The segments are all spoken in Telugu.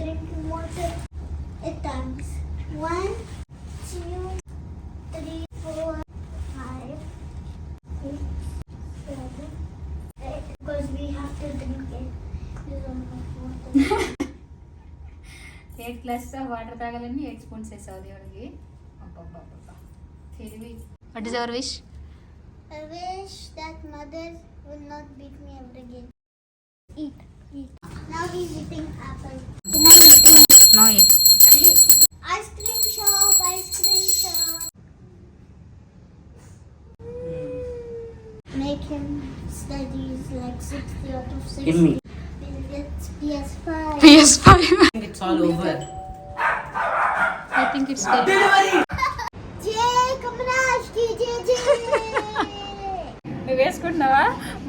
drinking water. It times. One, two, three, four, five, six, seven, eight. Because we have to drink it. Use all of water. Eight glass water తాగాలని ఎయిట్ స్పూన్స్ వేసావు దేవుడికి అబ్బబ్బబ్బబ్బా. తెలివి what is our wish I wish that mother will not beat me ever again. Eat, eat. Now he's eating apple. Now eating. Now eat. ice cream shop, ice cream shop. Make him studies like 60 out of 60. Give me. PS5. PS5. I think it's all over. I think it's good. Delivery!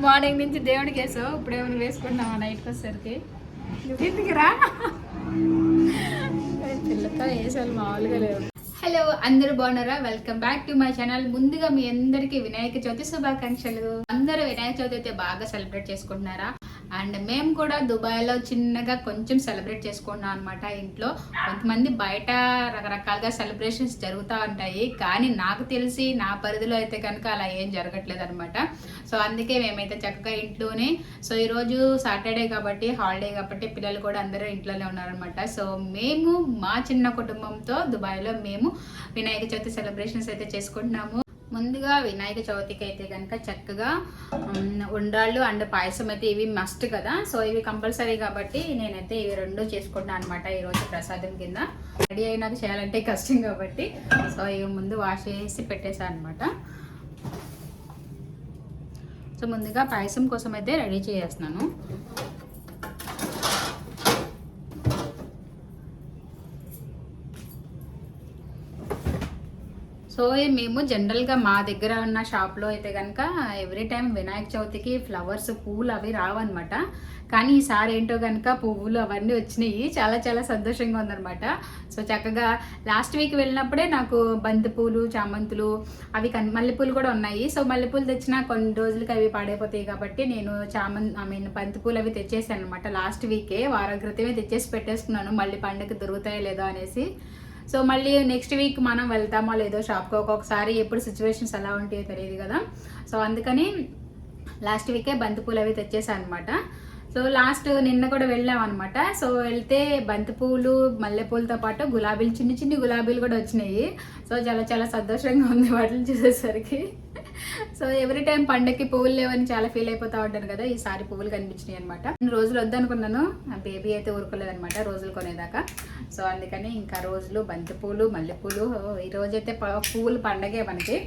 Morning నుంచి దేవుడికి వేసావు ఇప్పుడు ఏమైనా వేసుకుంటున్నావా నైట్కి వచ్చేసరికి? నువ్వు ఇంటికి రా? పిల్లతో వేసాలు మామూలుగా లేవు హలో అందరూ బాగున్నారా? Welcome back to my channel ముందుగా మీ అందరికీ వినాయక చవితి శుభాకాంక్షలు. అందరూ వినాయక చవితి అయితే బాగా సెలబ్రేట్ చేసుకుంటున్నారా? అండ్ మేము కూడా దుబాయ్లో చిన్నగా కొంచెం సెలబ్రేట్ చేసుకుంటున్నాం అనమాట ఇంట్లో. కొంతమంది బయట రకరకాలుగా సెలబ్రేషన్స్ జరుగుతూ ఉంటాయి. కానీ నాకు తెలిసి నా పరిధిలో అయితే కనుక అలా ఏం జరగట్లేదు అనమాట సో అందుకే మేమైతే చక్కగా ఇంట్లోనే. సో ఈరోజు సాటర్డే కాబట్టి హాలిడే కాబట్టి పిల్లలు కూడా అందరూ ఇంట్లోనే ఉన్నారనమాట సో మేము మా చిన్న కుటుంబంతో దుబాయ్లో మేము వినాయక చవితి సెలబ్రేషన్స్ అయితే చేసుకుంటున్నాము. ముందుగా వినాయక చవితికి అయితే కనుక చక్కగా ఉండ్రాళ్ళు అండ్ పాయసం అయితే ఇవి మస్ట్ కదా. సో ఇవి కంపల్సరీ కాబట్టి నేనైతే ఇవి రెండు చేసుకుంటాను అనమాట ఈరోజు ప్రసాదం కింద. రెడీ అయినాక చేయాలంటే కష్టం కాబట్టి. సో ఇవి ముందు వాష్ చేసి పెట్టేశాను అనమాట సో ముందుగా పాయసం కోసం అయితే రెడీ చేసేస్తున్నాను సో మేము జనరల్గా మా దగ్గర ఉన్న షాప్లో అయితే కనుక ఎవ్రీ టైం వినాయక చవితికి ఫ్లవర్స్ పువ్వులు అవి రావన్నమాట. కానీ ఈసారి ఏంటో కనుక పువ్వులు అవన్నీ వచ్చినాయి. చాలా చాలా సంతోషంగా ఉందన్నమాట. సో చక్కగా లాస్ట్ వీక్ వెళ్ళినప్పుడే నాకు బంతి పూలు చామంతులు అవి కన్ మల్లెపూలు కూడా ఉన్నాయి. సో మల్లెపూలు తెచ్చిన కొన్ని రోజులకి అవి పాడైపోతాయి కాబట్టి నేను చామన్ ఐ మీన్ బంతి పూలు అవి తెచ్చేసాను అనమాట లాస్ట్ వీకే వారం క్రితమే తెచ్చేసి పెట్టేసుకున్నాను. మళ్ళీ పండుగ దొరుకుతాయో లేదో అనేసి. సో మళ్ళీ నెక్స్ట్ వీక్ మనం వెళ్తామో లేదో షాప్కి ఒక్కొక్కసారి ఎప్పుడు సిచ్యువేషన్స్ ఎలా ఉంటాయో తెలియదు కదా. సో అందుకని లాస్ట్ వీకే బంతిపూలు అవి తెచ్చేసాను అనమాట సో లాస్ట్ నిన్న కూడా వెళ్ళాం అనమాట సో వెళ్తే బంతిపూలు మల్లెపూలతో పాటు గులాబీలు చిన్ని చిన్ని గులాబీలు కూడా వచ్చినాయి. సో చాలా చాలా సంతోషంగా ఉంది వాటిని చూసేసరికి. సో ఎవ్రీ టైం పండగకి పువ్వులు లేవని చాలా ఫీల్ అయిపోతా ఉంటాను కదా ఈసారి పువ్వులు కనిపించినాయి అనమాట నేను రోజులు వద్దనుకున్నాను బేబీ అయితే ఊరుకోలేదనమాట రోజులు కొనేదాకా. సో అందుకని ఇంకా రోజులు బంతిపూలు మల్లెపూలు ఈ రోజైతే పువ్వులు పండగే మనకి.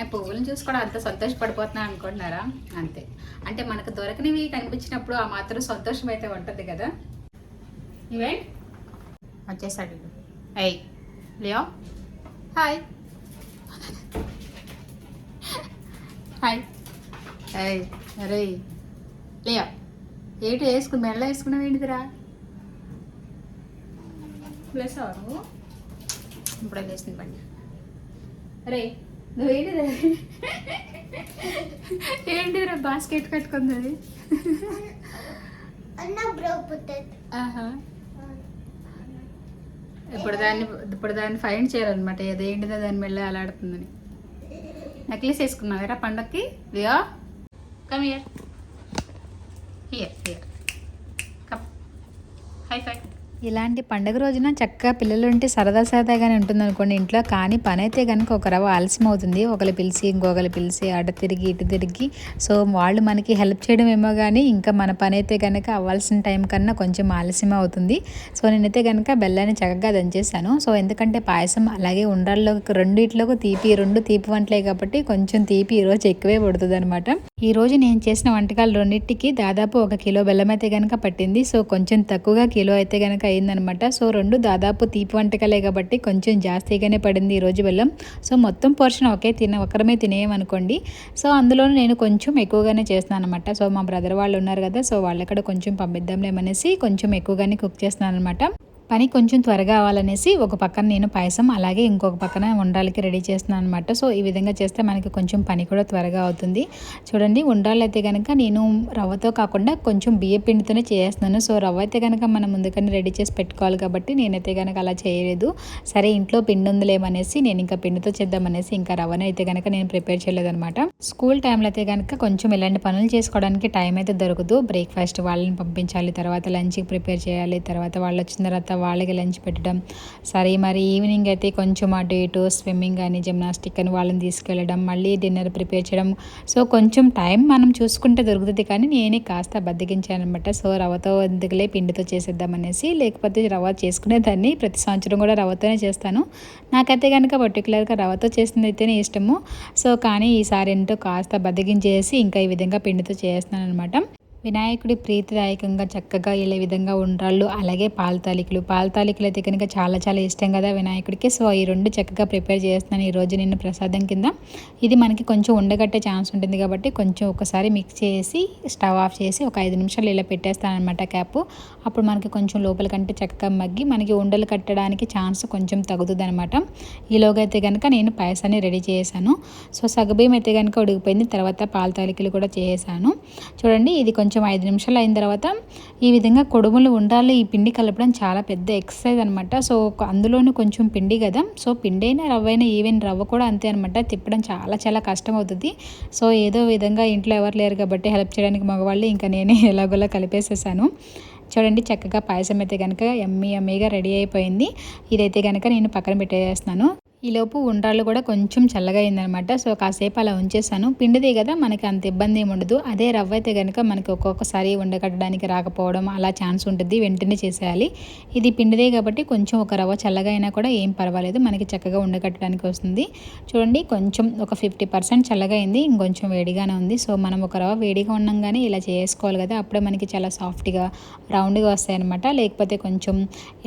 ఆ పువ్వులను చూసి కూడా అంత సంతోషపడిపోతున్నా అనుకుంటున్నారా? అంతే. అంటే మనకు దొరకనివి కనిపించినప్పుడు ఆ మాత్రం సంతోషం అయితే ఉంటుంది కదా. ఇవే వచ్చేసాడు. అయ్యి లియో. హాయ్ హాయ్ హాయ్ అరే. లియో ఏంటి వేసుకుని మెల్ల వేసుకున్నావు ఏంటిదిరా? ప్లస్ ఇప్పుడే లేచింది బండి. అరే నువ్వేంటిదా? ఏంటిదిరా బాస్కెట్ కట్టుకుంది. ఆహా ఇప్పుడు దాన్ని ఇప్పుడు దాన్ని ఫైన్ చేయాలన్నమాట. ఏదేంటిదో దాని మెల్ల అలాడుతుందని నెక్లెస్ వేసుకున్నావురా పండక్కి? Leo come ear here here come high five ఇలాంటి పండుగ రోజున చక్కగా పిల్లలు ఉంటే సరదా సరదాగానే ఉంటుంది అనుకోండి ఇంట్లో. కానీ పని అయితే కనుక ఒక రవ్వ ఆలస్యం అవుతుంది ఒకరు పిలిచి ఇంకొకరు పిలిచి అటు తిరిగి ఇటు తిరిగి. సో వాళ్ళు మనకి హెల్ప్ చేయడం ఏమో కానీ ఇంకా మన పని అయితే కనుక అవ్వాల్సిన టైం కన్నా కొంచెం ఆలస్యం అవుతుంది సో నేనైతే కనుక బెల్లాన్ని చక్కగా దంచేసాను సో ఎందుకంటే పాయసం అలాగే ఉండాల్లోకి రెండిట్లోకి తీపి రెండు తీపి వంటలే కాబట్టి కొంచెం తీపి ఈరోజు ఎక్కువే పడుతుంది అనమాట ఈరోజు నేను చేసిన వంటకాలు రెండింటికి దాదాపు ఒక కిలో బెల్లం అయితే కనుక పట్టింది. సో కొంచెం తక్కువగా కిలో అయితే కనుక అయిందనమాట. సో రెండు దాదాపు తీపి వంటకాలే కాబట్టి కొంచెం జాస్తిగానే పడింది ఈరోజు బెల్లం. సో మొత్తం పోర్షన్ ఒకే తిన ఒకరమే తినేయమనుకోండి. సో అందులో నేను కొంచెం ఎక్కువగానే చేస్తున్నాను అనమాట సో మా బ్రదర్ వాళ్ళు ఉన్నారు కదా సో వాళ్ళక్కడ కొంచెం పంపిద్దాంలేమనేసి కొంచెం ఎక్కువగానే కుక్ చేస్తున్నాను అనమాట పని కొంచెం త్వరగా అవ్వాలనేసి ఒక పక్కన నేను పాయసం అలాగే ఇంకొక పక్కన ఉండ్రాలకి రెడీ చేస్తున్నాను అనమాట సో ఈ విధంగా చేస్తే మనకి కొంచెం పని కూడా త్వరగా అవుతుంది. చూడండి ఉండ్రాలు అయితే కనుక నేను రవ్వతో కాకుండా కొంచెం బియ్య పిండితోనే చేస్తున్నాను. సో రవ్వ అయితే కనుక మనం ముందుగానే రెడీ చేసి పెట్టుకోవాలి కాబట్టి నేనైతే కనుక అలా చేయలేదు. సరే ఇంట్లో పిండి ఉందిలేమనేసి నేను ఇంకా పిండితో చేద్దామనేసి ఇంకా రవ్వని అయితే కనుక నేను ప్రిపేర్ చేయలేదనమాట స్కూల్ టైంలో అయితే కనుక కొంచెం ఇలాంటి పనులు చేసుకోవడానికి టైం అయితే దొరకదు. బ్రేక్ఫాస్ట్ వాళ్ళని పంపించాలి తర్వాత లంచ్కి ప్రిపేర్ చేయాలి తర్వాత వాళ్ళు వచ్చిన తర్వాత వాళ్ళకి లంచ్ పెట్టడం. సరే మరి ఈవినింగ్ అయితే కొంచెం అటు ఇటు స్విమ్మింగ్ కానీ జిమ్నాస్టిక్ అని వాళ్ళని తీసుకెళ్ళడం మళ్ళీ డిన్నర్ ప్రిపేర్ చేయడం. సో కొంచెం టైం మనం చూసుకుంటే దొరుకుతుంది కానీ నేనే కాస్త బద్దగించాను అనమాట సో రవ్వతో ఎందుకులే పిండితో చేసేద్దామనేసి లేకపోతే రవ్వ చేసుకునేదాన్ని ప్రతి సంవత్సరం కూడా రవ్వతోనే చేస్తాను. నాకైతే కనుక పర్టికులర్గా రవ్వతో చేసింది అయితేనే ఇష్టము. సో కానీ ఈసారి ఏంటో కాస్త బద్దగించేసి ఇంకా ఈ విధంగా పిండితో చేస్తున్నాను అనమాట వినాయకుడి ప్రీతిదాయకంగా చక్కగా ఇలా విధంగా ఉండ్రాళ్ళు అలాగే పాల తాలికలు పాల అయితే కనుక చాలా చాలా ఇష్టం కదా వినాయకుడికి. సో ఈ రెండు చక్కగా ప్రిపేర్ చేస్తున్నాను. ఈరోజు నిన్న ప్రసాదం కింద. ఇది మనకి కొంచెం ఉండగట్టే ఛాన్స్ ఉంటుంది కాబట్టి కొంచెం ఒకసారి మిక్స్ చేసి స్టవ్ ఆఫ్ చేసి ఒక ఐదు నిమిషాలు ఇలా పెట్టేస్తాను అనమాట క్యాప్. అప్పుడు మనకి కొంచెం లోపల కంటే చక్కగా మగ్గి మనకి ఉండలు కట్టడానికి ఛాన్స్ కొంచెం తగ్గుతుంది అనమాట ఈలోగా అయితే కనుక నేను పాయసాన్ని రెడీ చేశాను. సో సగబియ్యం అయితే కనుక ఉడిగిపోయింది తర్వాత పాలతాలికలు కూడా చేశాను. చూడండి ఇది కొంచెం కొంచెం ఐదు నిమిషాలు అయిన తర్వాత ఈ విధంగా కొడుములు ఉండాలి. ఈ పిండి కలపడం చాలా పెద్ద ఎక్సర్సైజ్ అనమాట సో అందులోనూ కొంచెం పిండి కదా. సో పిండి అయినా రవ్వ అయినా ఈవెన్ రవ్వ కూడా అంతే అనమాట తిప్పడం చాలా చాలా కష్టం అవుతుంది సో ఏదో విధంగా ఇంట్లో ఎవరు లేరు కాబట్టి హెల్ప్ చేయడానికి మగవాళ్ళు ఇంకా నేనే ఎలాగోలా కలిపేసేసాను. చూడండి చక్కగా పాయసం అయితే కనుక ఎమ్మి ఎమ్మిగా రెడీ అయిపోయింది. ఇదైతే కనుక నేను పక్కన పెట్టేస్తున్నాను. ఈలోపు ఉండ్రాళ్ళు కూడా కొంచెం చల్లగా అయిందనమాట. సో కాసేపు అలా ఉంచేసాను. పిండిదే కదా మనకి అంత ఇబ్బంది ఏమి ఉండదు. అదే రవ్వ అయితే కనుక మనకి ఒక్కొక్కసారి ఉండకట్టడానికి రాకపోవడం అలా ఛాన్స్ ఉంటుంది. వెంటనే చేసేయాలి. ఇది పిండిదే కాబట్టి కొంచెం ఒక రవ్వ చల్లగా అయినా కూడా ఏం పర్వాలేదు. మనకి చక్కగా ఉండకట్టడానికి వస్తుంది. చూడండి కొంచెం ఒక ఫిఫ్టీ పర్సెంట్ చల్లగా అయింది. ఇంకొంచెం వేడిగానే ఉంది. సో మనం ఒక రవ్వ వేడిగా ఉండంగానే ఇలా చేసుకోవాలి కదా. అప్పుడే మనకి చాలా సాఫ్ట్గా రౌండ్గా వస్తాయి అనమాట లేకపోతే కొంచెం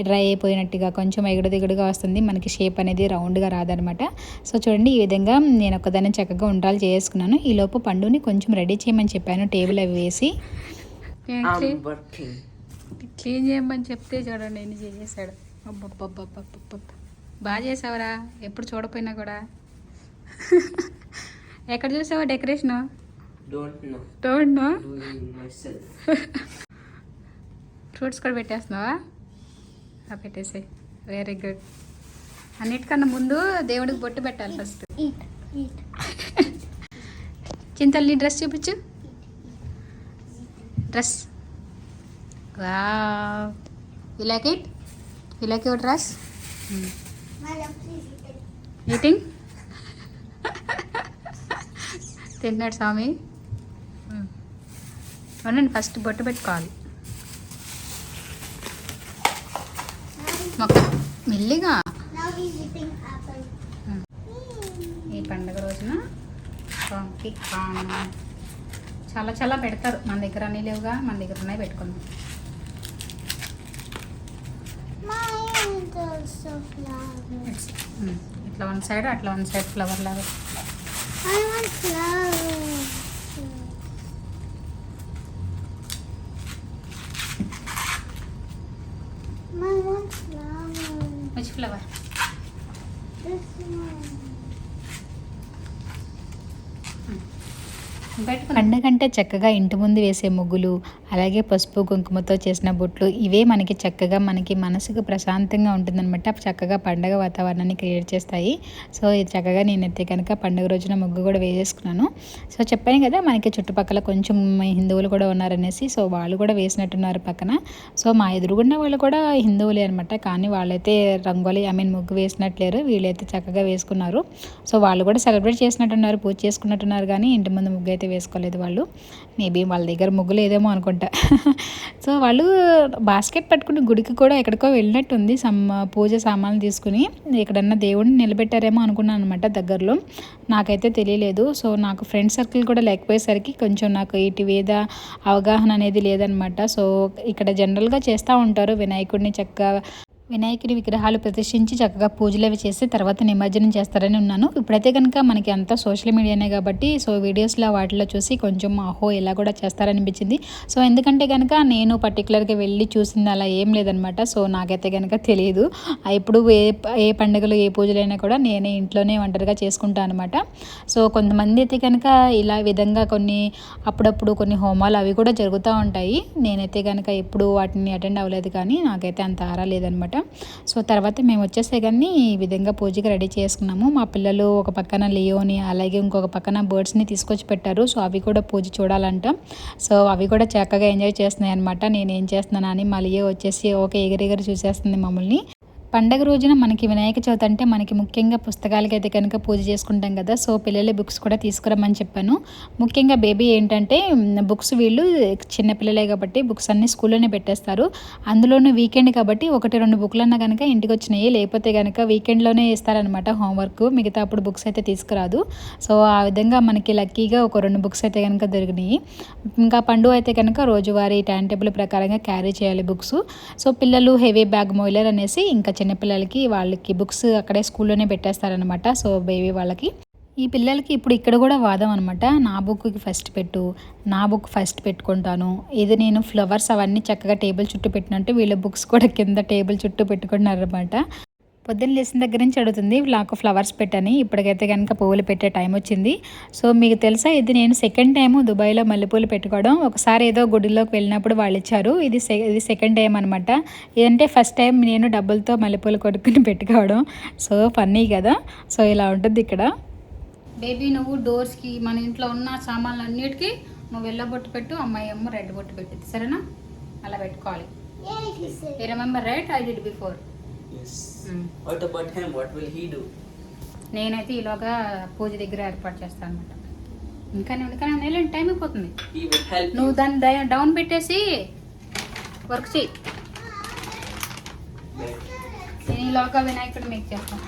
డ్రై అయిపోయినట్టుగా కొంచెం ఎగుడు దిగుడుగా వస్తుంది. మనకి షేప్ అనేది రౌండ్గా రాదనమాట. సో చూడండి ఈ విధంగా నేను ఒకదాన్ని చక్కగా ఉండాలి చేసుకున్నాను. ఈ లోపు పండుని కొంచెం రెడీ చేయమని చెప్పాను టేబుల్ అవి వేసి. క్లీన్ చేయమని చెప్తే చూడండి ఎన్ని చేసేసాడు. అబ్బబ్బబ్బబ్బబ్బబ్బ. బాగా చేసావురా ఎప్పుడు చూడపోయినా కూడా. ఎక్కడ చూసావా డెకరేషన్. Don't know. ఫ్రూట్స్ కూడా పెట్టేస్తున్నావా? ఆ, పెట్టేసే వెరీ గుడ్ అన్నిటికన్నా ముందు దేవుడికి బొట్టు పెట్టాలి ఫస్ట్. చింతల్ని డ్రెస్ చూపించు. డ్రెస్ వా ఇలాకి ఇలాకి ఒక డ్రెస్. ఈటింగ్ తిన్నాడు స్వామి. అవునండి ఫస్ట్ బొట్టు పెట్టుకోవాలి. మొక్క మెల్లిగా. ఈ పండుగ రోజున చాలా చాలా పెడతారు. మన దగ్గర అన్నీ లేవుగా మన దగ్గర ఉన్నాయి పెట్టుకుందాం. ఇట్లా వన్ సైడ్ అట్లా వన్ సైడ్ ఫ్లవర్ లాగా. Flower. This one. పండగంటే చక్కగా ఇంటి ముందు వేసే ముగ్గులు అలాగే పసుపు కుంకుమతో చేసిన బొట్లు ఇవే మనకి చక్కగా మనకి మనసుకు ప్రశాంతంగా ఉంటుందన్నమాట. చక్కగా పండగ వాతావరణాన్ని క్రియేట్ చేస్తాయి. సో ఇది చక్కగా నేనైతే కనుక పండుగ రోజున ముగ్గు కూడా వేసేసుకున్నాను. సో చెప్పాను కదా మనకి చుట్టుపక్కల కొంచెం హిందువులు కూడా ఉన్నారనేసి సో వాళ్ళు కూడా వేసినట్టున్నారు పక్కన. సో మా ఎదురుగున్న వాళ్ళు కూడా హిందువులే అనమాట కానీ వాళ్ళైతే రంగోలి ఐ మీన్ ముగ్గు వేసినట్లేరు. వీళ్ళైతే చక్కగా వేసుకున్నారు. సో వాళ్ళు కూడా సెలబ్రేట్ చేసినట్టున్నారు పూజ చేసుకున్నట్టున్నారు. కానీ ఇంటి ముందు ముగ్గు అయితే వేసుకోలేదు వాళ్ళు. మేబీ వాళ్ళ దగ్గర ముగ్గులేదేమో అనుకుంటా. సో వాళ్ళు బాస్కెట్ పట్టుకుని గుడికి కూడా ఎక్కడికో వెళ్ళినట్టుంది. సమ్ పూజ సామాన్లు తీసుకుని ఎక్కడన్నా దేవుడిని నిలబెట్టారేమో అనుకున్నాను అనమాట దగ్గరలో. నాకైతే తెలియలేదు. సో నాకు ఫ్రెండ్ సర్కిల్ కూడా లేకపోయేసరికి కొంచెం నాకు ఇటు వేద అవగాహన అనేది లేదనమాట సో ఇక్కడ జనరల్గా చేస్తూ ఉంటారు. వినాయకుడిని చక్కగా వినాయకుడి విగ్రహాలు ప్రతిష్ఠించి చక్కగా పూజలు అవి చేసి తర్వాత నిమజ్జనం చేస్తారని ఉన్నాను. ఇప్పుడైతే కనుక మనకి అంతా సోషల్ మీడియానే కాబట్టి సో వీడియోస్లో వాటిలో చూసి కొంచెం అహో ఇలా కూడా చేస్తారనిపించింది. సో ఎందుకంటే కనుక నేను పర్టికులర్గా వెళ్ళి చూసింది అలా ఏం లేదనమాట. సో నాకైతే కనుక తెలియదు ఎప్పుడు ఏ ఏ పండుగలు ఏ పూజలైనా కూడా నేనే ఇంట్లోనే ఒంటరిగా చేసుకుంటాను అనమాట. సో కొంతమంది అయితే కనుక ఇలా విధంగా కొన్ని అప్పుడప్పుడు కొన్ని హోమాలు అవి కూడా జరుగుతూ ఉంటాయి. నేనైతే కనుక ఎప్పుడు వాటిని అటెండ్ అవ్వలేదు కానీ నాకైతే అంత ఆరా లేదనమాట. సో తర్వాత మేము వచ్చేసే కానీ ఈ విధంగా పూజకి రెడీ చేసుకున్నాము. మా పిల్లలు ఒక పక్కన లియోని అలాగే ఇంకొక పక్కన బర్డ్స్ని తీసుకొచ్చి పెట్టారు. సో అవి కూడా పూజ చూడాలంట. సో అవి కూడా చక్కగా ఎంజాయ్ చేస్తున్నాయి అనమాట నేను ఏం చేస్తున్నాను అని మళ్ళీ వచ్చేసి ఒక ఎగిరెగిరి చూసేస్తుంది మమ్మల్ని. పండగ రోజున మనకి వినాయక చవితి అంటే మనకి ముఖ్యంగా పుస్తకాలకైతే కనుక పూజ చేసుకుంటాం కదా. సో పిల్లల బుక్స్ కూడా తీసుకురమ్మని చెప్పాను. ముఖ్యంగా బేబీ ఏంటంటే బుక్స్ వీళ్ళు చిన్న పిల్లలే కాబట్టి బుక్స్ అన్ని స్కూల్లోనే పెట్టేస్తారు. అందులోనూ వీకెండ్ కాబట్టి ఒకటి రెండు బుక్లన్నా కనుక ఇంటికి వచ్చినాయి లేకపోతే కనుక వీకెండ్లోనే ఇస్తారనమాట హోంవర్క్. మిగతా అప్పుడు బుక్స్ అయితే తీసుకురాదు. సో ఆ విధంగా మనకి లక్కీగా ఒక రెండు బుక్స్ అయితే కనుక దొరికినాయి. ఇంకా పండు అయితే కనుక రోజువారీ టైం టేబుల్ ప్రకారంగా క్యారీ చేయాలి బుక్స్. సో పిల్లలు హెవీ బ్యాగ్ మోయిలర్ అనేసి ఇంకా చిన్నపిల్లలకి వాళ్ళకి బుక్స్ అక్కడే స్కూల్లోనే పెట్టేస్తారనమాట సో బేబీ వాళ్ళకి. ఈ పిల్లలకి ఇప్పుడు ఇక్కడ కూడా వాదం అనమాట నా బుక్కి ఫస్ట్ పెట్టు నా బుక్ ఫస్ట్ పెట్టుకుంటాను ఇది నేను ఫ్లవర్స్ అవన్నీ చక్కగా టేబుల్ చుట్టూ పెట్టినట్టు వీళ్ళ బుక్స్ కూడా కింద టేబుల్ చుట్టూ పెట్టుకుంటున్నారనమాట పొద్దున్న లేచిన దగ్గర నుంచి అడుగుతుంది నాకు ఫ్లవర్స్ పెట్టని ఇప్పటికైతే కనుక పువ్వులు పెట్టే టైం వచ్చింది. సో మీకు తెలుసా ఇది నేను సెకండ్ టైము దుబాయ్లో మల్లెపూలు పెట్టుకోవడం. ఒకసారి ఏదో గుడిలోకి వెళ్ళినప్పుడు వాళ్ళు ఇచ్చారు. ఇది సె ఇది సెకండ్ టైం అనమాట ఇదంటే ఫస్ట్ టైం నేను డబ్బులతో మల్లెపూలు కొనుక్కుని పెట్టుకోవడం. సో ఫన్నీ కదా. సో ఇలా ఉంటుంది ఇక్కడ. బేబీ నువ్వు డోర్స్కి మన ఇంట్లో ఉన్న సామాన్లు అన్నిటికీ నువ్వు ఎల్లో బొట్టు పెట్టు. అమ్మాయి అమ్మ రెడ్ బొట్టు పెట్టింది. సరేనా? అలా పెట్టుకోవాలి. Remember right I did before What about him? What will he do? నేనైతే ఈలోగా పూజ దగ్గర ఏర్పాటు చేస్తాను అనమాట ఇంకా నేను కానీ వెళ్ళండి టైం అయిపోతుంది. నువ్వు. దాన్ని డై- డౌన్ పెట్టేసి వర్క్ చేయి. నేను ఈలోగా వినాయకుడు మీకు చేస్తాను.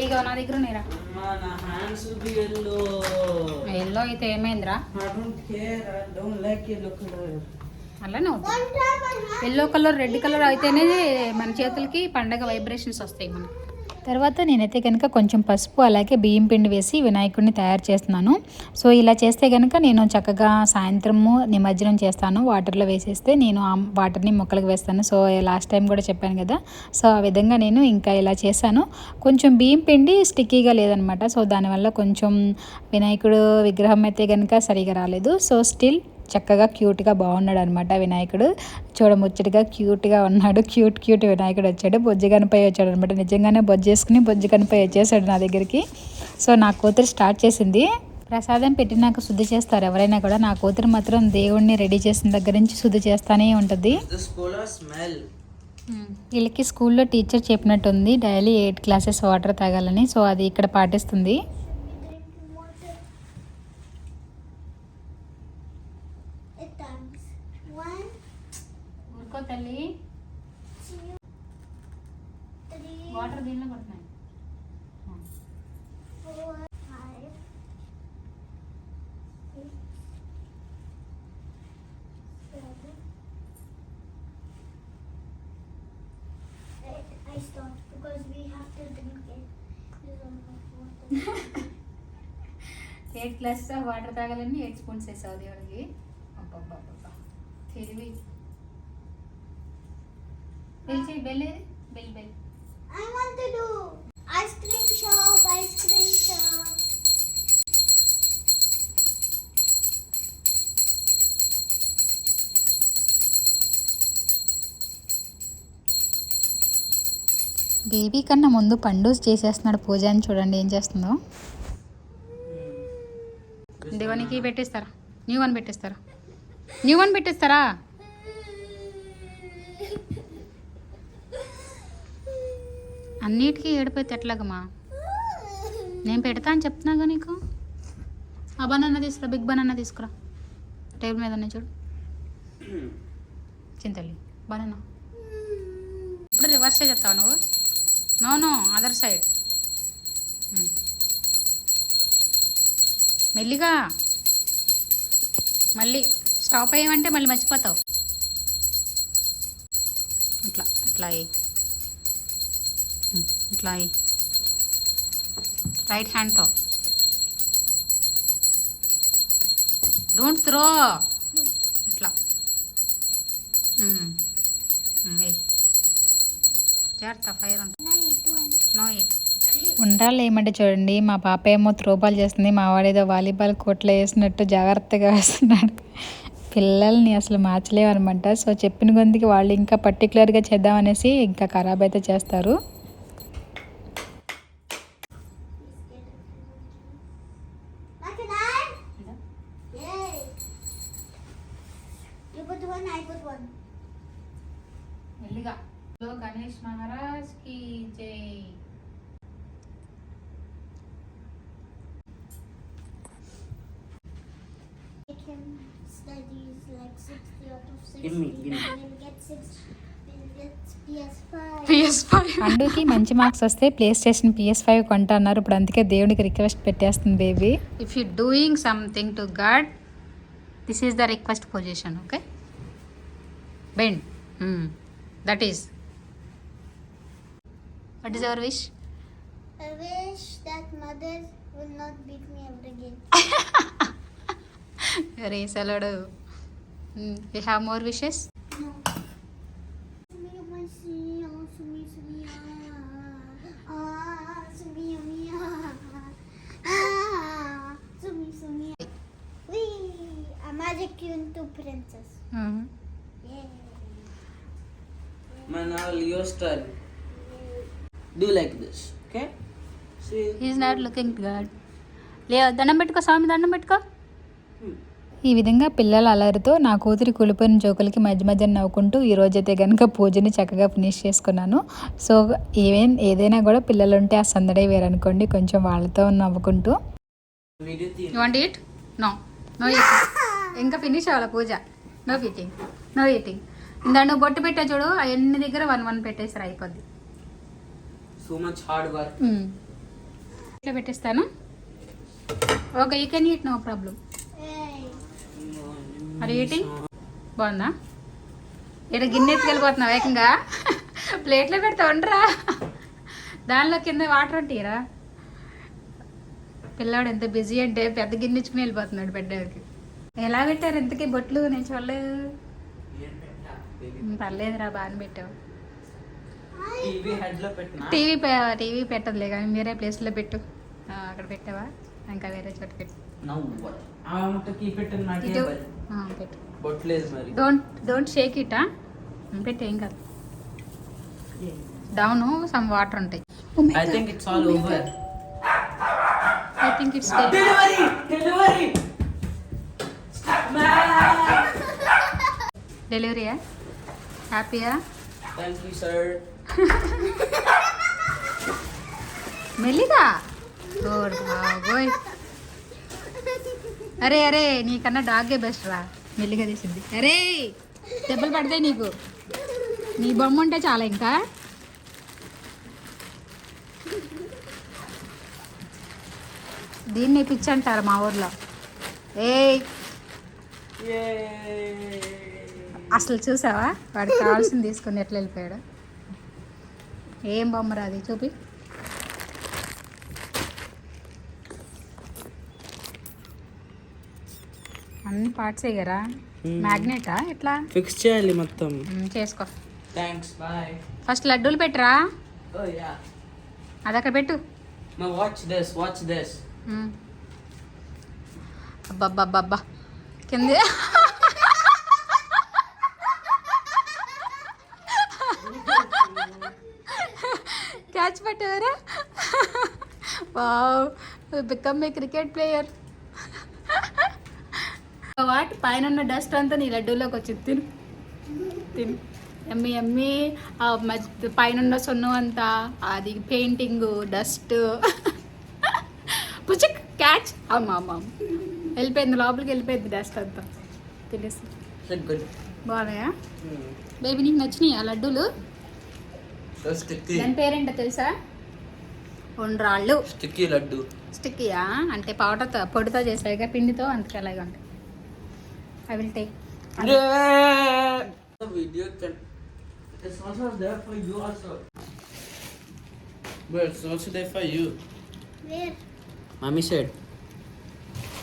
ఇక నా దగ్గర నేరా. ఎల్లో అయితే ఏమైందిరా? అలానే అవుతుంది ఎల్లో కలర్ రెడ్ కలర్ అయితేనే మన చేతులకి పండగ వైబ్రేషన్స్ వస్తాయి మనకి. తర్వాత నేనైతే కనుక కొంచెం పసుపు అలాగే బియ్యం పిండి వేసి వినాయకుడిని తయారు చేస్తున్నాను. సో ఇలా చేస్తే కనుక నేను చక్కగా సాయంత్రము నిమజ్జనం చేస్తాను. వాటర్లో వేసేస్తే నేను ఆ వాటర్ని మొక్కలకు వేస్తాను. సో లాస్ట్ టైం కూడా చెప్పాను కదా. సో ఆ విధంగా నేను ఇంకా ఇలా చేశాను. కొంచెం బియ్యం పిండి స్టిక్కీగా లేదనమాట. సో దానివల్ల కొంచెం వినాయకుడు విగ్రహం అయితే కనుక సరిగా రాలేదు. సో స్టిల్ చక్కగా క్యూట్గా బాగున్నాడు అనమాట వినాయకుడు. చూడముచ్చటిగా క్యూట్గా ఉన్నాడు. క్యూట్ క్యూట్ వినాయకుడు వచ్చాడు. బొజ్జి కనిపై వచ్చాడు అనమాట నిజంగానే బొజ్జు చేసుకుని బొజ్జి కనిపై వచ్చేసాడు నా దగ్గరికి. సో నా కూతురు స్టార్ట్ చేసింది. ప్రసాదం పెట్టినాక శుద్ధి చేస్తారు. ఎవరైనా కూడా నా కూతురు మాత్రం దేవుణ్ణి రెడీ చేసిన దగ్గర నుంచి శుద్ధి చేస్తానే ఉంటుంది. వీళ్ళకి స్కూల్లో టీచర్ చెప్పినట్టుంది. డైలీ ఎయిట్ క్లాసెస్ వాటర్ తాగాలని. సో అది ఇక్కడ పాటిస్తుంది. ఎయిట్ గ్లాస్ వాటర్ తాగాలని ఎయిట్ స్పూన్స్ వేసావు దేవుడికి అబ్బబ్బబ్బబ్బా. తెలివి. బెల్ చేయి బెల్ ఏది? Bell bell. Want to do ice cream shop, ice cream shop. Baby కన్నా ముందు పండు చేసేస్తున్నాడు పూజ అని చూడండి ఏం చేస్తుందో. దేవానికి పెట్టేస్తారా? న్యూ వన్ పెట్టేస్తారా? న్యూ వన్ పెట్టేస్తారా? అన్నిటికీ ఏడిపోతే ఎట్లాగమ్మా? నేను పెడతా అని చెప్తున్నాగా నీకు? ఆ బనానా తీసుకురా బిగ్ బనానా తీసుకురా. టేబుల్ మీద ఉన్నాయి చూడు. చింతల్లి బనానా. ఇప్పుడు రివర్సే చెప్తావు నువ్వు? నో నో అదర్ సైడ్ మెల్లిగా. మళ్ళీ స్టాప్ అయ్యామంటే మళ్ళీ మర్చిపోతావు. అట్లా అట్లా ఇట్లా ఇట్లా అయ్యి. రైట్ హ్యాండ్తో. Don't throw. ఇట్లా. జాగ్రత్త ఫైర్ ఉంటుంది. నో ఇట్ ఉండాలి ఏమంటే చూడండి మా పాప ఏమో త్రోబాల్ చేస్తుంది మా వాడేదో వాలీబాల్ కోట్లో వేసినట్టు జాగ్రత్తగా వేస్తున్నాడు. పిల్లల్ని అసలు మార్చలేమనమాట సో చెప్పిన కొందికి వాళ్ళు ఇంకా పర్టికులర్గా చేద్దామనేసి ఇంకా ఖరాబ్ అయితే చేస్తారు. మార్క్స్ వస్తే ప్లే స్టేషన్ పిఎస్ ఫైవ్ కొంటా అన్నారు ఇప్పుడు అందుకే దేవుడికి రిక్వెస్ట్ పెట్టేస్తుంది baby if you doing something to god this is the request position okay bend that is what is our wish I wish that mother will not beat me ever again. Is not looking god లే దండం పెట్టుకో స్వామి దండం పెట్టుకో. ఈ విధంగా పిల్లల అలరితో నా కూతురి కూలిపోయిన జోకులకి మధ్య మధ్య నవ్వుకుంటూ ఈ రోజైతే కనుక పూజని చక్కగా ఫినిష్ చేసుకున్నాను. సో ఏవేం ఏదైనా కూడా పిల్లలు ఉంటే ఆ సందడే వేరనుకోండి కొంచెం వాళ్ళతో నవ్వుకుంటూ. Video team. Want it no no eating ఇంకా ఫినిష్ అవ్వాలి పూజ? నో ఈటింగ్ నో ఈటింగ్ ఇందా నువ్వు బొట్టు పెట్టా చూడు అవన్నీ దగ్గర వన్ వన్ పెట్టేసారు అయిపోద్ది. So much hard work. ఇట్లా పెట్టేస్తాను. Okay you can eat no problem. మరి ఈటింగ్ బాగుందా? ఇక్కడ గిన్నె ఎత్తుకెళ్ళిపోతున్నావు ఏకంగా? ప్లేట్లో పెడతా ఉండరా దానిలో కింద వాటర్ ఉంటాయిరా పిల్లాడు ఎంత బిజీ అంటే పెద్ద గిన్నె ఇచ్చుకుని వెళ్ళిపోతున్నాడు బెడ్ దగ్గరికి ఎలా పెట్టారు ఇంతకీ బొట్లు? నేను చూడలేదు. పర్లేదురా బాగానే పెట్టావు. టీవీ టీవీ పెట్టదులే కానీ మీరే ప్లేస్లో పెట్టు. అక్కడ పెట్టావా? ఇంకా వేరే చోట పెట్టు. నౌ వాట్ ఆ ముట్ట కీ పెట్టిన నా ఇటు. టేబుల్ ఆ, పెట్టు. బొట్లేదు మరి. డోంట్ డోంట్ షేక్ ఇట్ పెట్టు ఏం కాదు. డౌన్ సమ్ వాటర్ ఉంటాయి. I think it's all over I think it's delivery delivery డెలివరీయా హ్యాపీయా థ్యాంక్ యూ సార్ మెల్లిగా ఓర్ బాబోయ్. అరే అరే నీకన్నా డాగే బెస్ట్ రా. మెల్లిగా తీసింది. అరే దెబ్బలు పడతాయి నీకు. నీ బొమ్మ ఉంటే చాలా ఇంకా. దీన్ని పిచ్చి అంటారు మా ఊర్లో. ఏయ్. అసలు చూసావా? వాడికి కావాల్సింది తీసుకుని ఎట్లా వెళ్ళిపోయాడు? ఏం బొమ్మరా అది చూపి. అన్ని పార్ట్స్ కదా? మ్యాగ్నెటా ఎట్లా? ఫిక్స్ చేయాలి మొత్తం. మ్, చేసుకో. థ్యాంక్స్ బాయ్ ఫస్ట్ లడ్డూలు పెట్టరా. యా అది అక్కడ పెట్టు. మా వాచ్ దిస్ వాచ్ దిస్. అబ్బబ్బబ్బబ్బా. కింద. Catch పట్టారా wow become a cricket player వాటి పైన ఉన్న డస్ట్ అంతా నీ లడ్డూలోకి వచ్చింది. తిను. తిను. ఎమ్మి ఎమ్మి ఆ మధ్య పైన ఉన్న సొన్ను అంతా అది పెయింటింగ్ డస్ట్. పుచిక్ క్యాచ్. అమ్మ అమ్మ. వెళ్ళిపోయింది లోపలికి వెళ్ళిపోయింది డస్ట్ అంతా. తినేసి. బాగున్నాయా? బేబీ నీకు నచ్చినాయి ఆ లడ్డూలు దాని పేరేంటో తెలుసా? ఉండ్రాళ్ళు. స్టిక్కీ లడ్డు. స్టిక్కీయా అంటే పౌడర్తో పొడితో చేసాయిగా పిండితో అందుకే అలాగే ఉంటాయి I will take video can It's also there for you also. But it's also there for you. Where? Mommy said.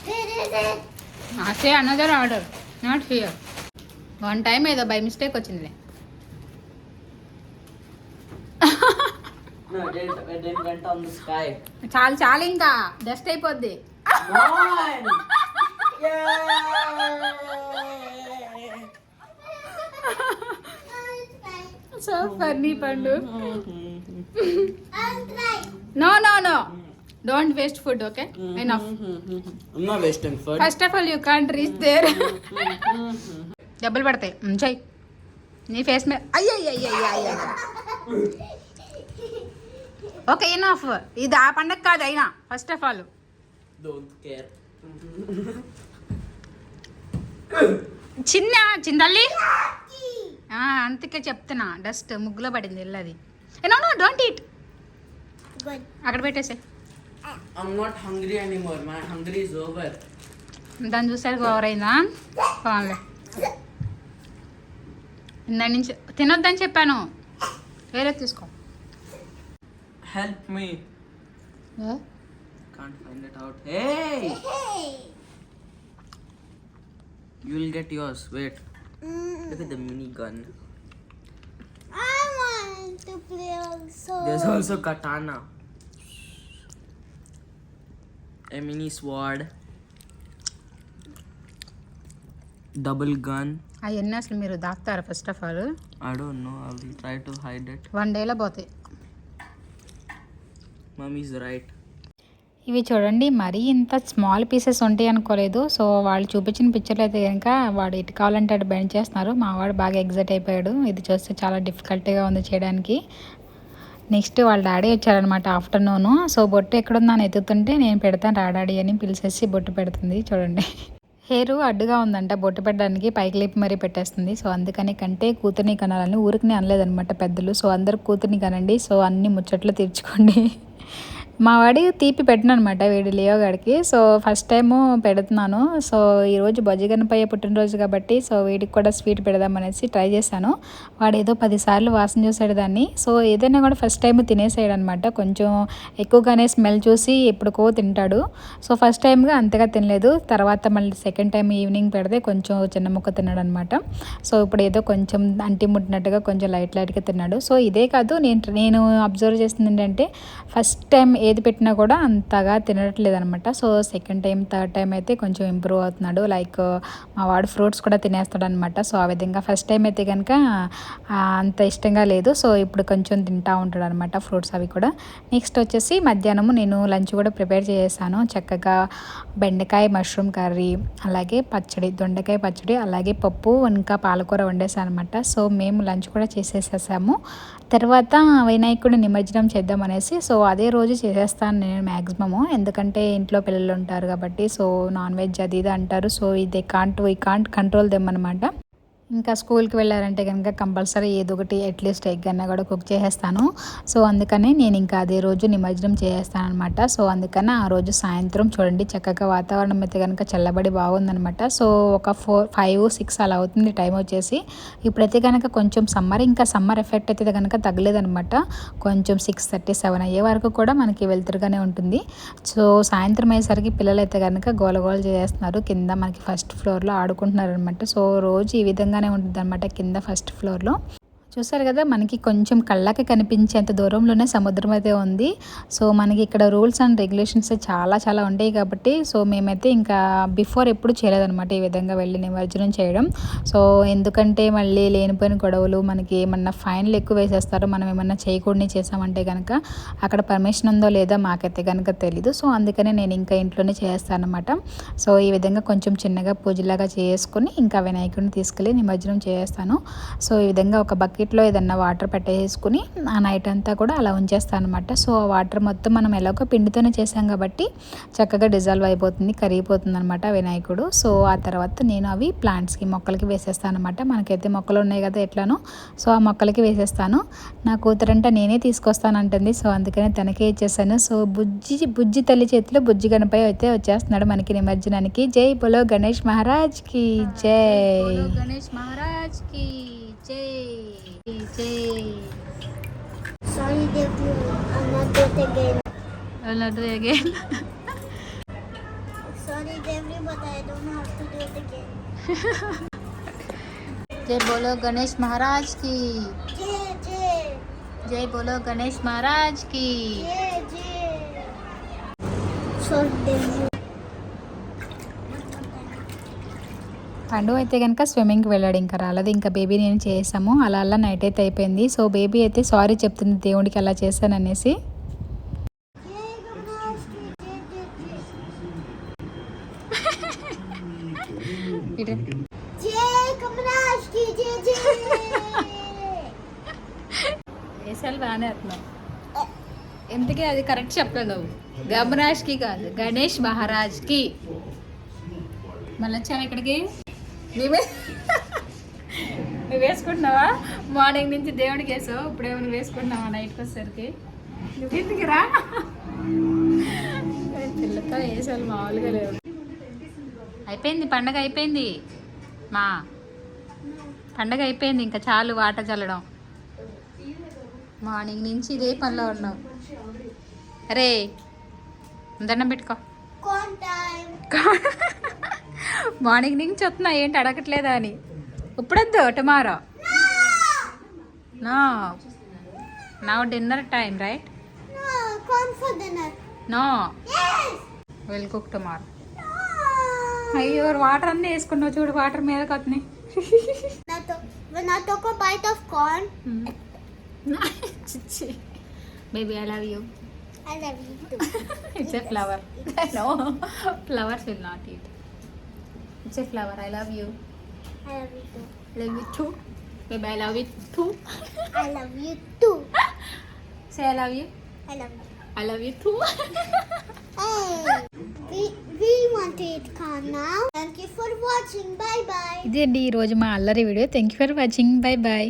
Where is it? Say another order not here one time ఏదో బై మిస్టేక్ వచ్చిందిలే the. చాలు చాలు ఇంకా డస్ట్ అయిపోద్ది సో ఫన్నీ పండు. No no no don't waste food okay enough I'm not wasting food. First of all you can't reach there దెబ్బలు పడతాయి. ఉంచాయి నీ ఫేస్ మీద అయ్యయ్యయ్యయ్య ఓకే ఎనఫ్ ఇది ఆ పండగ కాదు అయినా first of all Don't care. చిన్న చిందల్లి ఆ, అందుకే చెప్తున్నా డస్ట్ ముగ్గులో పడింది వెళ్ళది నో నో డోంట్ ఈట్. అక్కడ పెట్టేసే I'm not hungry anymore. My hungry is over. దాన్ని చూసారు ఓవరైందా బాగుంది ఇందా నుంచి తినొద్దని చెప్పాను వేరే తీసుకో Help me. Can't find it out. Hey! Hey. You'll get yours. Wait. Mm, Look at the mini gun. I want to play also. There's also katana. A mini sword. Double gun. అవన్నీ అసలు మీరు దాక్తారా first of all I don't know. I will try to hide it. One డేలో పోతాయి Mommy's right. ఇవి చూడండి మరీ ఇంత స్మాల్ పీసెస్ ఉంటాయి అనుకోలేదు. సో వాళ్ళు చూపించిన పిక్చర్లు అయితే కనుక వాడు ఇటు కావాలంటే అటు బెండ్ చేస్తున్నారు. మావాడు బాగా ఎగ్జైట్ అయిపోయాడు. ఇది చూస్తే చాలా డిఫికల్ట్గా ఉంది చేయడానికి. నెక్స్ట్ వాళ్ళ డాడీ వచ్చారనమాట ఆఫ్టర్నూన్ సో బొట్టు ఎక్కడుందని ఎత్తుతుంటే నేను పెడతాను రా డాడీ అని పిలిచేసి బొట్టు పెడుతుంది చూడండి. హెయిర్ అడ్డుగా ఉందంట బొట్టు పెట్టడానికి పైకి లేపి మరీ పెట్టేస్తుంది. సో అందుకని కంటే కూతుర్ని కనాలని ఊరికి అనలేదనమాట పెద్దలు. సో అందరు కూతుర్ని కనండి. సో అన్ని ముచ్చట్లు తీర్చుకోండి. మా వాడి తీపి పెట్టినమాట వీడి లియోగాడికి సో ఫస్ట్ టైము పెడుతున్నాను. సో ఈరోజు బొజ్జగనపయ్య పుట్టినరోజు కాబట్టి సో వీడికి కూడా స్వీట్ పెడదామనేసి ట్రై చేశాను. వాడు ఏదో పదిసార్లు వాసన చూసాడు దాన్ని. సో ఏదైనా కూడా ఫస్ట్ టైం తినేసాడు అనమాట కొంచెం ఎక్కువగానే స్మెల్ చూసి ఎప్పుడుకో తింటాడు. సో ఫస్ట్ టైంగా అంతగా తినలేదు. తర్వాత మళ్ళీ సెకండ్ టైం ఈవినింగ్ పెడితే కొంచెం చిన్న ముక్క తిన్నాడు అనమాట సో ఇప్పుడు ఏదో కొంచెం అంటి ముట్టినట్టుగా కొంచెం లైట్ లైట్గా తిన్నాడు. సో ఇదే కాదు నేను నేను అబ్జర్వ్ చేసింది ఏంటంటే ఫస్ట్ టైం ఏది పెట్టినా కూడా అంతగా తినట్లేదు అనమాట so second time third time అయితే కొంచెం ఇంప్రూవ్ అవుతున్నాడు. లైక్ మా వాడు ఫ్రూట్స్ కూడా తినేస్తాడు అనమాట సో ఆ విధంగా ఫస్ట్ టైం అయితే కనుక అంత ఇష్టంగా లేదు. సో ఇప్పుడు కొంచెం తింటా ఉంటాడు అనమాట ఫ్రూట్స్ అవి కూడా. నెక్స్ట్ వచ్చేసి మధ్యాహ్నము నేను లంచ్ కూడా ప్రిపేర్ చేశాను చక్కగా బెండకాయ మష్రూమ్ కర్రీ అలాగే పచ్చడి దొండకాయ పచ్చడి అలాగే పప్పు ఇంకా పాలకూర వండేసాను అనమాట సో మేము లంచ్ కూడా చేసేసేసాము. తర్వాత వినాయకుడు నిమజ్జనం చేద్దాం అనేసి సో అదే రోజు చేసేస్తాను నేను మ్యాక్సిమము ఎందుకంటే ఇంట్లో పిల్లలు ఉంటారు కాబట్టి సో నాన్ వెజ్ అది ఇది అంటారు. సో ఇది can't we can't control them అనమాట ఇంకా స్కూల్కి వెళ్ళారంటే కనుక కంపల్సరీ ఏదో ఒకటి అట్లీస్ట్ ఎగ్ అన్నా కూడా కుక్ చేసేస్తాను. సో అందుకని నేను ఇంకా అదే రోజు నిమజ్జనం చేసేస్తాను అనమాట సో అందుకని ఆ రోజు సాయంత్రం చూడండి చక్కగా వాతావరణం అయితే కనుక చల్లబడి బాగుందనమాట సో ఒక ఫోర్ ఫైవ్ సిక్స్ అలా అవుతుంది టైం వచ్చేసి. ఇప్పుడైతే కనుక కొంచెం సమ్మర్ ఇంకా సమ్మర్ ఎఫెక్ట్ అయితే కనుక తగ్గలేదనమాట కొంచెం సిక్స్ థర్టీ సెవెన్ అయ్యే వరకు కూడా మనకి వెళ్తురుగానే ఉంటుంది. సో సాయంత్రం అయ్యేసరికి పిల్లలు అయితే కనుక గోలగోల చేస్తున్నారు కింద మనకి ఫస్ట్ ఫ్లోర్లో ఆడుకుంటున్నారు అనమాట సో రోజు ఈ విధంగా ఉంటుంది అనమాట కింద ఫస్ట్ ఫ్లోర్లో. చూసారు కదా మనకి కొంచెం కళ్ళకి కనిపించేంత దూరంలోనే సముద్రం అయితే ఉంది. సో మనకి ఇక్కడ రూల్స్ అండ్ రెగ్యులేషన్స్ చాలా చాలా ఉంటాయి కాబట్టి సో మేమైతే ఇంకా బిఫోర్ ఎప్పుడు చేయలేదన్నమాట ఈ విధంగా వెళ్ళి నిమజ్జనం చేయడం. సో ఎందుకంటే మళ్ళీ లేనిపోయిన గొడవలు మనకి ఏమన్నా ఫైన్లు ఎక్కువ వేసేస్తారు మనం ఏమన్నా చేయకూడని చేసామంటే కనుక అక్కడ పర్మిషన్ ఉందో లేదో మాకైతే కనుక తెలీదు. సో అందుకనే నేను ఇంకా ఇంట్లోనే చేస్తాను అనమాట సో ఈ విధంగా కొంచెం చిన్నగా పూజలాగా చేసుకుని ఇంకా వినాయకుడిని తీసుకెళ్ళి నిమజ్జనం చేస్తాను. సో ఈ విధంగా ఒక బకెట్ బకెట్లో ఏదన్నా వాటర్ పెట్టేసుకుని ఆ నైట్ అంతా కూడా అలా ఉంచేస్తాను అనమాట సో ఆ వాటర్ మొత్తం మనం ఎలాగో పిండితోనే చేసాం కాబట్టి చక్కగా డిజాల్వ్ అయిపోతుంది కరిగిపోతుంది అనమాట వినాయకుడు. సో ఆ తర్వాత నేను అవి ప్లాంట్స్కి మొక్కలకి వేసేస్తాను అనమాట మనకైతే మొక్కలు ఉన్నాయి కదా ఎట్లానో. సో ఆ మొక్కలకి వేసేస్తాను. నా కూతురంటే నేనే తీసుకొస్తానంటుంది. సో అందుకనే తనకే ఇచ్చేసాను. సో బుజ్జి బుజ్జి తల్లి చేతిలో బుజ్జి గణపై అయితే వచ్చేస్తున్నాడు మనకి నిమజ్జనానికి. జై బోలో గణేష్ మహారాజ్కి జై గణేష్ మహారాజ్కి జై జై. Sorry, Devi. I'm not do it again. Laddu again Sorry, Devi, but I don't have to do it again. జై బోలో గణేష్ మహారాజ్కి Jay, Jay, జై బోలో గణేష్ మహారాజ్కి Jay, Jay. Sorry, Devi. పండు అయితే కనుక స్విమ్మింగ్కి వెళ్ళాడు ఇంకా రాలేదు. ఇంకా బేబీ నేను చేసాము. అలా అలా నైట్ అయితే అయిపోయింది. సో బేబీ అయితే సారీ చెప్తుంది దేవుడికి అలా చేశాననేసి వేసాలు బాగానే ఎందుకే అది కరెక్ట్ చెప్పలేదు నువ్వు? కాదు గణేష్ మహారాజ్కి. మళ్ళీ వచ్చాను ఇక్కడికి? నువ్వే నువ్వు వేసుకుంటున్నావా? మార్నింగ్ నుంచి దేవుడికి వేసావు. ఇప్పుడు ఏమైనా వేసుకుంటున్నావా నైట్కి వచ్చేసరికి? నువ్వు ఎందుకు రా? పిల్లతో వేసాలు మామూలుగా లేవు అయిపోయింది పండగ అయిపోయింది. మా పండగ అయిపోయింది ఇంకా చాలు వాటర్ చల్లడం. మార్నింగ్ నుంచి ఇదే పనిలో ఉన్నావు. అరే దండం పెట్టుకో. మార్నింగ్ నుంచి వస్తున్నా ఏంటి అడగట్లేదా అని ఇప్పుడొద్దు tomorrow no now dinner time right No. No. Will cook tomorrow No. అయ్యో వాటర్ అన్నీ వేసుకున్నావు చూడు వాటర్ మీద కొత్తని Now to, when I took a bite of corn, baby I love you I love you too. A flower no flowers will not eat it's a flower I love you I love you too. Love you too baby I love you too I love you too. Say I love you I love you. I love you too Hey, we, we want to eat corn now. Thank you for watching. Bye bye. ఇదే అండి ఈరోజు మా అల్లరి video thank you for watching bye bye